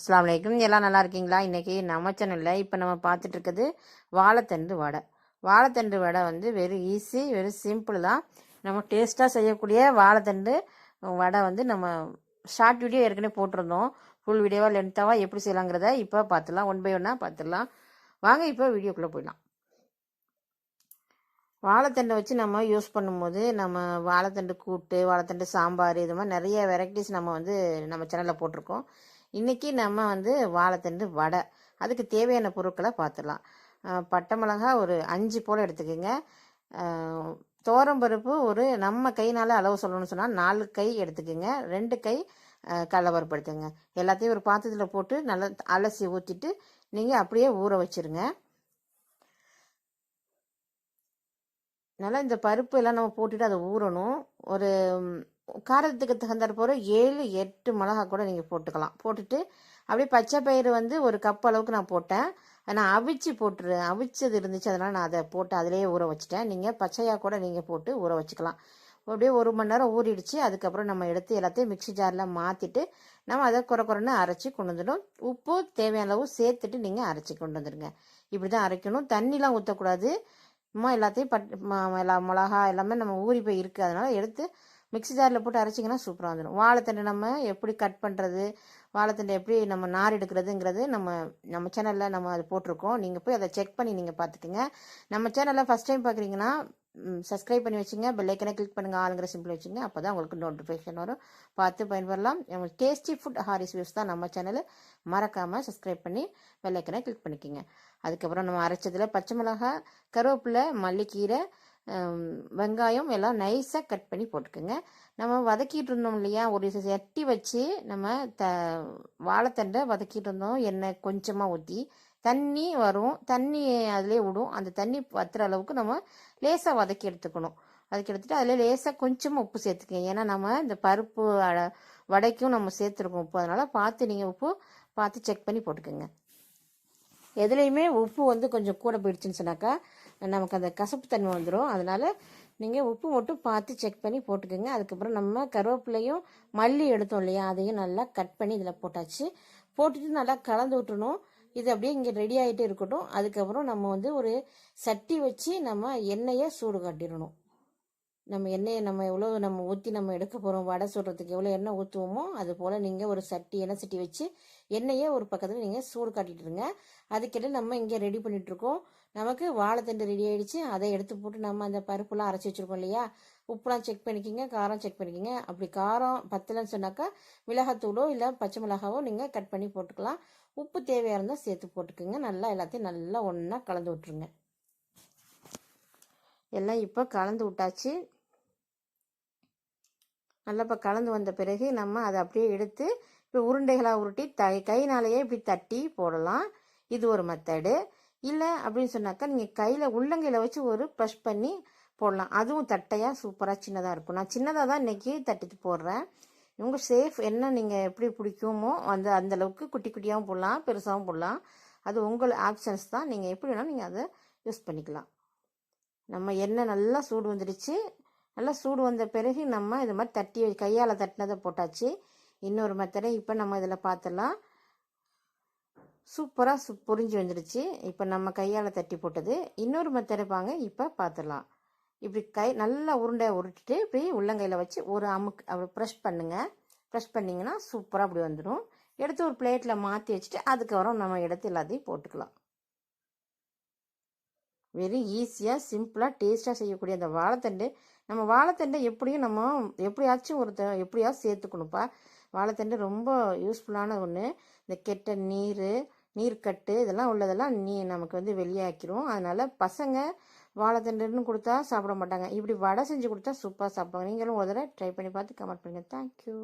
அஸ்லாம் வலைக்கும் எல்லாம் நல்லா இருக்கீங்களா? இன்றைக்கி நம்ம சேனலில் இப்போ நம்ம பார்த்துட்டு இருக்குது வாழைத்தண்டு வடை. வாழைத்தண்டு வடை வந்து வெறும் ஈஸி வெறும் சிம்பிள் தான். நம்ம டேஸ்ட்டாக செய்யக்கூடிய வாழைத்தண்டு வடை வந்து நம்ம ஷார்ட் வீடியோ ஏற்கனவே போட்டிருந்தோம். ஃபுல் வீடியோவாக லென்த்தாவாக எப்படி செய்யலாங்கிறத இப்போ பார்த்துடலாம். ஒன் பை ஒன்னாக பார்த்துடலாம். வாங்க இப்போ வீடியோக்குள்ளே போயிடலாம். வாழைத்தண்டை வச்சு நம்ம யூஸ் பண்ணும்போது நம்ம வாழைத்தண்டு கூட்டு வாழைத்தண்டு சாம்பார் இது மாதிரி நிறைய வெரைட்டிஸ் நம்ம வந்து நம்ம சேனலில் போட்டிருக்கோம். இன்றைக்கி நம்ம வந்து வாழைத்தண்டு வடை. அதுக்கு தேவையான பொருட்களை பார்த்துடலாம். பட்டை மிளகா ஒரு அஞ்சு போல் எடுத்துக்கோங்க. தோரம்பருப்பு ஒரு நம்ம கைனால் அளவு சொல்லணும்னு சொன்னால் நாலு கை எடுத்துக்கோங்க. ரெண்டு கை கடலப்பருப்பு எடுத்துங்க எடுத்துக்கோங்க. எல்லாத்தையும் ஒரு பாத்திரத்தில் போட்டு நல்லா அலசி ஊற்றிட்டு நீங்கள் அப்படியே ஊற வச்சிருங்க. நல்லா இந்த பருப்பு எல்லாம் நம்ம போட்டுட்டு அதை ஊறணும். ஒரு காரத்துக்கு தகுந்தாற் போகிற ஏழு எட்டு மிளகா கூட நீங்கள் போட்டுக்கலாம். போட்டுட்டு அப்படியே பச்சை பயிறு வந்து ஒரு கப் அளவுக்கு நான் போட்டேன். நான் அவிச்சு போட்டுரு அவிச்சது இருந்துச்சு அதனால் நான் அதை போட்டு அதிலேயே ஊற வச்சுட்டேன். நீங்கள் பச்சையாக கூட நீங்கள் போட்டு ஊற வச்சுக்கலாம். அப்படியே ஒரு மணி நேரம் ஊறிடுச்சு. அதுக்கப்புறம் நம்ம எடுத்து எல்லாத்தையும் மிக்ஸி ஜாரில் மாற்றிட்டு நம்ம அதை குறை குறைன்னு அரைச்சி கொண்டு வந்துடும் உப்பு தேவையான அளவு சேர்த்துட்டு நீங்கள் அரைச்சி கொண்டு வந்துடுங்க. இப்படி தான் அரைக்கணும். தண்ணிலாம் ஊற்றக்கூடாது சும்மா எல்லாத்தையும் பட் எல்லா மிளகா எல்லாமே நம்ம ஊறி போய் இருக்குது அதனால் எடுத்து மிக்ஸி ஜாரில் போட்டு அரைச்சிங்கன்னா சூப்பராக வந்துடும் வாழைத்தண்டை நம்ம எப்படி கட் பண்ணுறது வாழைத்தண்டை எப்படி நம்ம நார் எடுக்கிறதுங்கிறது நம்ம நம்ம சேனலில் நம்ம அது போட்டிருக்கோம். நீங்கள் போய் அதை செக் பண்ணி நீங்கள் பார்த்துக்குங்க. நம்ம சேனலில் ஃபஸ்ட் டைம் பார்க்குறீங்கன்னா சப்ஸ்கிரைப் பண்ணி வச்சுங்க. பெல்லைக்கனை கிளிக் பண்ணுங்கள் ஆளுங்கிற சிம்பிள் வச்சுங்க. அப்போ தான் உங்களுக்கு நோட்டிஃபிகேஷன் வரும். பார்த்து பயன்பெறலாம் உங்களுக்கு டேஸ்டி ஃபுட் ஹாரிஸ் வியூஸ் தான் நம்ம சேனல் மறக்காமல் சப்ஸ்கிரைப் பண்ணி பெல்லைக்கனை கிளிக் பண்ணிக்கோங்க. அதுக்கப்புறம் நம்ம அரைச்சதில் பச்சை மிளகாய் கருவேப்பிலை மல்லிக்கீரை வெங்காயம் எல்லாம் நைஸாக கட் பண்ணி போட்டுக்கோங்க. நம்ம வதக்கிட்டு இருந்தோம் இல்லையா? ஒரு எட்டி வச்சு நம்ம த வாழைத்தண்டை வதக்கிட்டு இருந்தோம். எண்ணெய் கொஞ்சமாக ஊற்றி தண்ணி வரும். தண்ணி அதிலே விடும். அந்த தண்ணி வத்துற அளவுக்கு நம்ம லேசாக வதக்கி எடுத்துக்கணும். வதக்கி எடுத்துட்டு அதில் லேசாக கொஞ்சமாக உப்பு சேர்த்துக்கங்க. ஏன்னா நம்ம இந்த பருப்பு வடைக்கும் நம்ம சேர்த்துருக்கோம் உப்பு. அதனால் பார்த்து நீங்கள் உப்பு பார்த்து செக் பண்ணி போட்டுக்கோங்க. எதுலேயுமே உப்பு வந்து கொஞ்சம் கூட போயிடுச்சுன்னு சொன்னாக்கா நமக்கு அந்த கசப்பு தன்மை வந்துடும் அதனால் நீங்கள் உப்பு மட்டும் பார்த்து செக் பண்ணி போட்டுக்கோங்க. அதுக்கப்புறம் நம்ம கருவேப்பிலையும் மல்லி எடுத்தோம் இல்லையா அதையும் நல்லா கட் பண்ணி இதில் போட்டாச்சு. போட்டுட்டு நல்லா கலந்து விட்டுணும் இது அப்படியே இங்கே ரெடி ஆகிட்டே இருக்கட்டும். அதுக்கப்புறம் நம்ம வந்து ஒரு சட்டி வச்சு நம்ம எண்ணெயை சூடு காட்டிடணும். நம்ம எண்ணெயை நம்ம எவ்வளோ நம்ம ஊற்றி நம்ம எடுக்க போகிறோம் வடை சுடுறதுக்கு எவ்வளோ எண்ணெய் ஊற்றுவோமோ அது போல் நீங்கள் ஒரு சட்டி எண்ணெய் சட்டி வச்சு எண்ணெயை ஒரு பக்கத்தில் நீங்கள் சூடு காட்டிட்டுருங்க. அதுக்கிட்ட நம்ம இங்கே ரெடி பண்ணிகிட்ருக்கோம் நமக்கு வாழைத்தண்டு ரெடி ஆகிடுச்சு அதை எடுத்து போட்டு நம்ம அந்த பருப்புலாம் அரைச்சி வச்சுருக்கோம் இல்லையா? உப்புலாம் செக் பண்ணிக்கிங்க காரம் செக் பண்ணிக்கிங்க. அப்படி காரம் பத்தலைன்னு சொன்னாக்கா மிளகாத்தூளோ இல்லை பச்சை மிளகாவோ நீங்கள் கட் பண்ணி போட்டுக்கலாம். உப்பு தேவையாக இருந்தால் சேர்த்து போட்டுக்கோங்க. நல்லா எல்லாத்தையும் நல்லா ஒன்றா கலந்து விட்ருங்க எல்லாம் இப்போ கலந்து விட்டாச்சு. நல்லா இப்போ கலந்து வந்த பிறகு நம்ம அதை அப்படியே எடுத்து இப்போ உருண்டைகளாக உருட்டி த கைனாலேயே இப்படி தட்டி போடலாம். இது ஒரு மெத்தடு இல்லை அப்படின்னு சொன்னாக்கா நீங்கள் கையில் உள்ளங்கையில் வச்சு ஒரு ப்ரெஷ் பண்ணி போடலாம். அதுவும் தட்டையாக சூப்பராக சின்னதாக இருக்கும். நான் சின்னதாக தான் இன்றைக்கி தட்டிட்டு போடுறேன். உங்கள் சேஃப் என்ன நீங்கள் எப்படி பிடிக்குமோ அந்த அந்த அளவுக்கு குட்டி குட்டியாகவும் போடலாம் பெருசாகவும் போடலாம். அது உங்கள் ஆப்ஷன்ஸ் தான். நீங்கள் எப்படி வேணாலும் நீங்கள் அதை யூஸ் பண்ணிக்கலாம். நம்ம எண்ணெய் நல்லா சூடு வந்துடுச்சு. நல்லா சூடு வந்த பிறகு நம்ம இது மாதிரி தட்டி கையால் தட்டினதை போட்டாச்சு. இன்னொரு மெத்தடை இப்போ நம்ம இதில் பார்த்துடலாம் சூப்பராக சு பொறிஞ்சு வந்துடுச்சு. இப்போ நம்ம கையால் தட்டி போட்டது. இன்னொரு மெத்தடை பாங்க இப்போ பார்த்துடலாம் இப்படி கை நல்லா உருண்டையை உருட்டிட்டு இப்படி உள்ளங்கையில் வச்சு ஒரு அமுக்கு அப்படி ப்ரெஷ் பண்ணுங்கள் ப்ரெஷ் பண்ணிங்கன்னா சூப்பராக அப்படி வந்துடும். எடுத்து ஒரு பிளேட்டில் மாற்றி வச்சுட்டு அதுக்கப்புறம் நம்ம எடுத்து எல்லாத்தையும் போட்டுக்கலாம். வெரி ஈஸியாக சிம்பிளாக டேஸ்ட்டாக செய்யக்கூடிய அந்த வாழைத்தண்டு. நம்ம வாழைத்தண்டை எப்படியும் நம்ம எப்படியாச்சும் ஒருத்த எப்படியாவது சேர்த்துக்கணும்ப்பா. வாழைத்தண்டு ரொம்ப யூஸ்ஃபுல்லான ஒன்று இந்த கெட்ட நீர் நீர்க்கட்டு இதெல்லாம் உள்ளதெல்லாம் நீ நமக்கு வந்து வெளியாக்கிரும். அதனால பசங்க வாழைத்தண்டுன்னு கொடுத்தா சாப்பிட மாட்டாங்க. இப்படி வடை செஞ்சு கொடுத்தா சூப்பராக சாப்பிடுவாங்க. நீங்களும் ஒரு தடவை ட்ரை பண்ணி பார்த்து கமெண்ட் பண்ணுங்கள் தேங்க்யூ